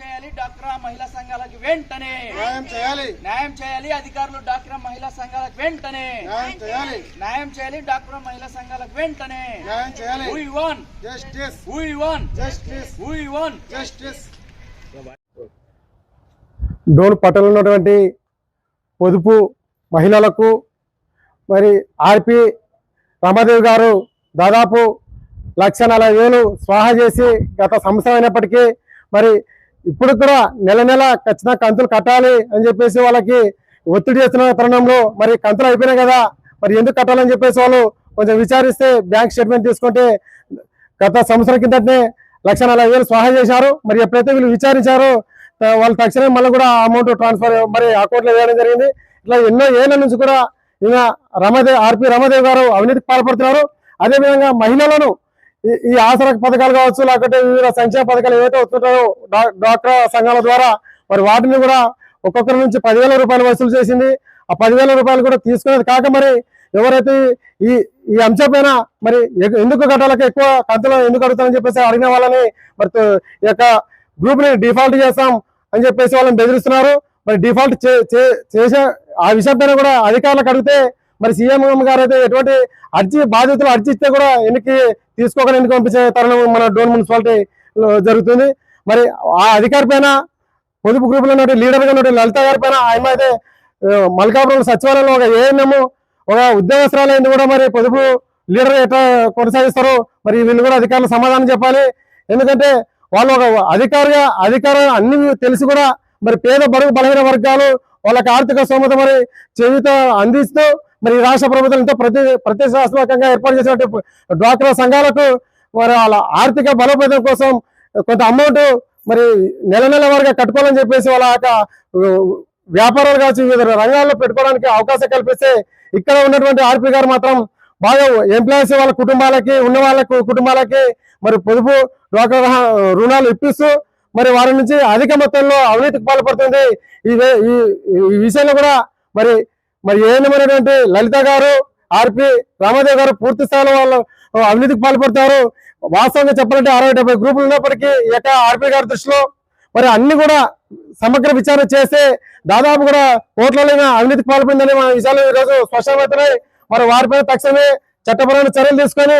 చేయాలి డాక్రా మహిళా సంఘాలకు వెంటనే. న్యాయం చేయాలి. న్యాయం చేయాలి అధికారులు డాక్రా మహిళా సంఘాలకు వెంటనే. న్యాయం చేయాలి. న్యాయం చేయాలి డాక్రా మహిళా సంఘాలకు వెంటనే. న్యాయం చేయాలి. We won. Justice We won. Justice We won. Justice Dhone పట్టణంలో ఉన్నటువంటి పొదుపు మహిళలకు మరి ఆర్పి రమాదేవి గారు దాదాపు లక్ష నలభై వేలు స్వాహా చేసి గత సంవత్సరం అయినప్పటికీ మరి ఇప్పుడు కూడా నెల నెల ఖచ్చితంగా కంతులు కట్టాలి అని చెప్పేసి వాళ్ళకి ఒత్తిడి చేస్తున్న తరుణంలో మరి కంతులు అయిపోయినాయి కదా మరి ఎందుకు కట్టాలని చెప్పేసి వాళ్ళు కొంచెం విచారిస్తే బ్యాంక్ స్టేట్మెంట్ తీసుకుంటే గత సంవత్సరం కిందటనే లక్ష నలభై వేలు సహాయం చేశారు. మరి ఎప్పుడైతే వీళ్ళు విచారించారో వాళ్ళు తక్షణమే మళ్ళీ కూడా అమౌంట్ ట్రాన్స్ఫర్ మరి అకౌంట్లో వేయడం జరిగింది. ఇట్లా ఎన్నో ఏళ్ళ నుంచి కూడా ఈయన రమాదేవ్ ఆర్పి రమాదేవ్ గారు అవినీతికి పాల్పడుతున్నారు. అదేవిధంగా మహిళలను ఈ- ఈ ఆసరా పథకాలు కావచ్చు లేకపోతే వివిధ సంక్షేమ పథకాలు ఏవైతే వస్తుంటాయో డాక్టర్ సంఘాల ద్వారా మరి వాటిని కూడా ఒక్కొక్కరి నుంచి పదివేల రూపాయలు వసూలు చేసింది. ఆ పదివేల రూపాయలు కూడా తీసుకునేది కాక మరి ఎవరైతే ఈ ఈ అంశం పైన మరి ఎందుకు కట్టాలకు ఎక్కువ కంతులు ఎందుకు అడుగుతారని చెప్పేసి అడిగిన వాళ్ళని మరి ఈ యొక్క గ్రూప్ని డిఫాల్ట్ చేస్తాం అని చెప్పేసి వాళ్ళని బెదిరిస్తున్నారు. మరి డిఫాల్ట్ చే- చే- చేసే ఆ విషయం పైన కూడా అధికారులకు అడిగితే మరి సీఎం గారు అయితే ఎటువంటి అర్జీ బాధ్యతలు అర్జిస్తే కూడా ఎన్నికి తీసుకోకుండా ఎన్నిక పంపించే తరుణం మన డోన్ మున్సిపాలిటీ జరుగుతుంది. మరి ఆ అధికారి పైన పొదుపు గ్రూప్లో ఉన్నటువంటి లీడర్గా ఉన్నటువంటి లలిత గారి పైన ఆయన అయితే మల్కాపురం సచివాలయంలో ఒక ఏఎన్ఎం ఒక ఉద్యోగస్తురాలైంది కూడా మరి పొదుపు లీడర్ ఎట్లా కొనసాగిస్తారు మరి వీళ్ళు కూడా అధికారులు సమాధానం చెప్పాలి. ఎందుకంటే వాళ్ళు ఒక అధికారిగా అధికారం అన్ని తెలిసి కూడా మరి పేద బరువు బలహీన వర్గాలు వాళ్ళకి ఆర్థిక స్తోమత మరి చెవితో అందిస్తూ మరి ఈ రాష్ట్ర ప్రభుత్వం ఎంతో ప్రతి ప్రతిష్టాత్మకంగా ఏర్పాటు చేసినటువంటి డ్వాక్రా సంఘాలకు మరి వాళ్ళ ఆర్థిక బలోపేతం కోసం కొంత అమౌంట్ మరి నెల నెల వారిగా కట్టుకోవాలని చెప్పేసి వాళ్ళ యొక్క వ్యాపారాలు కావచ్చు వివిధ రంగాల్లో పెట్టుకోవడానికి అవకాశం కల్పిస్తే ఇక్కడ ఉన్నటువంటి ఆర్పి గారు మాత్రం బాగా ఎంప్లాయీస్ వాళ్ళ కుటుంబాలకి ఉన్న వాళ్ళకు కుటుంబాలకి మరి పొదుపు డ్వాక్రా రుణాలు ఇప్పిస్తూ మరి వారి నుంచి అధిక మొత్తంలో అవినీతికి పాల్పడుతుంది. ఈ- ఈ విషయంలో కూడా మరి మరి ఏమైనటువంటి లలిత గారు ఆర్పి రామదేవ్ గారు పూర్తి స్థాయిలో వాళ్ళు అవినీతికి పాల్పడతారు. వాస్తవంగా చెప్పాలంటే అరవై డెబ్బై గ్రూపులు ఉన్నప్పటికీ ఈ ఆర్పి గారి దృష్టిలో మరి అన్ని కూడా సమగ్ర విచారణ చేస్తే దాదాపు కూడా కోట్లైన అవినీతికి పాల్పడిందని మన విషయాలు ఈరోజు స్పష్టమవుతున్నాయి మరి వారిపైన తక్షణమే చట్టపరమైన చర్యలు తీసుకొని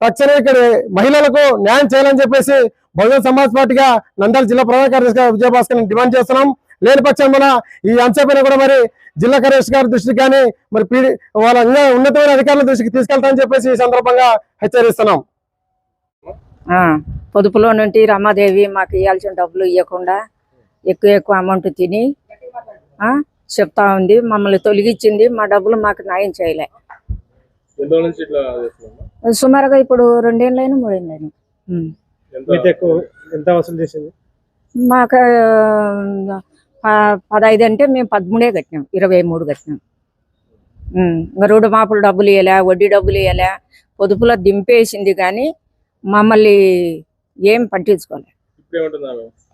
తక్షణమే ఇక్కడ మహిళలకు న్యాయం చేయాలని చెప్పేసి బహుజన సమాజ్ పార్టీగా నంద్యాల జిల్లా ప్రధాన కార్యదర్శిగా విజయభాస్కర్ డిమాండ్ చేస్తున్నాం. లేని పక్షంలో ఈ అంశంపైన కూడా మరి జిల్లా కలెక్టర్ గారి దృష్టికి కానీ మరి పీడి వాళ్ళ ఉన్నతమైన అధికారుల దృష్టికి తీసుకెళ్తామని చెప్పేసి ఈ సందర్భంగా హెచ్చరిస్తున్నాం. ఆ, పొదుపులో నుండి రమాదేవి మాకు ఇవ్వాల్సిన డబ్బులు ఇవ్వకుండా ఎక్కువ ఎక్కువ అమౌంట్ తిని ఆ, చెప్తా ఉంది. మమ్మల్ని తొలగించింది. మా డబ్బులు మాకు న్యాయం చేయలే. సుమారుగా ఇప్పుడు రెండేళ్ళైనా మూడేళ్ళైనా. ఉమ్. ఎంత? ఎక్కువ ఎంత వసూలు చేసింది? మాకు పదహైదు అంటే మేము పదమూడే కట్టినాం ఇరవై మూడు కట్టినాం. ఇంకా రోడ్డు మాపులు డబ్బులు ఇవ్వలే వడ్డీ డబ్బులు ఇవ్వలే పొదుపులో దింపేసింది కానీ మమ్మల్ని ఏం పట్టించుకోలే.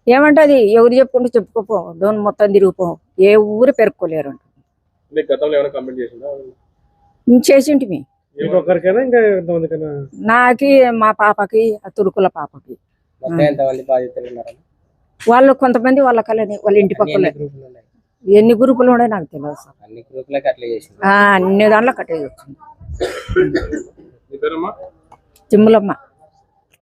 ఏమంటుంది? ఎవరు చెప్పుకుంటూ చెప్పుకోపో డోన్ మొత్తం తిరిగిపో. ఏ ఊరు పెరుక్కోలేరు అంట. నీకు మీ. నాకి పాపకి ఆ తురుకుల పాపకి. వాళ్ళు కొంతమంది వాళ్ళ కలని వాళ్ళ ఇంటి ఉన్నాయి? ఎన్ని గ్రూపులు ఉన్నాయో నాకు తెలియదు సార్. అన్ని గ్రూపులకి అట్లా చేసింది ఆ, అన్ని దాంట్లో కట్టేది వచ్చింది తిమ్ములమ్మ.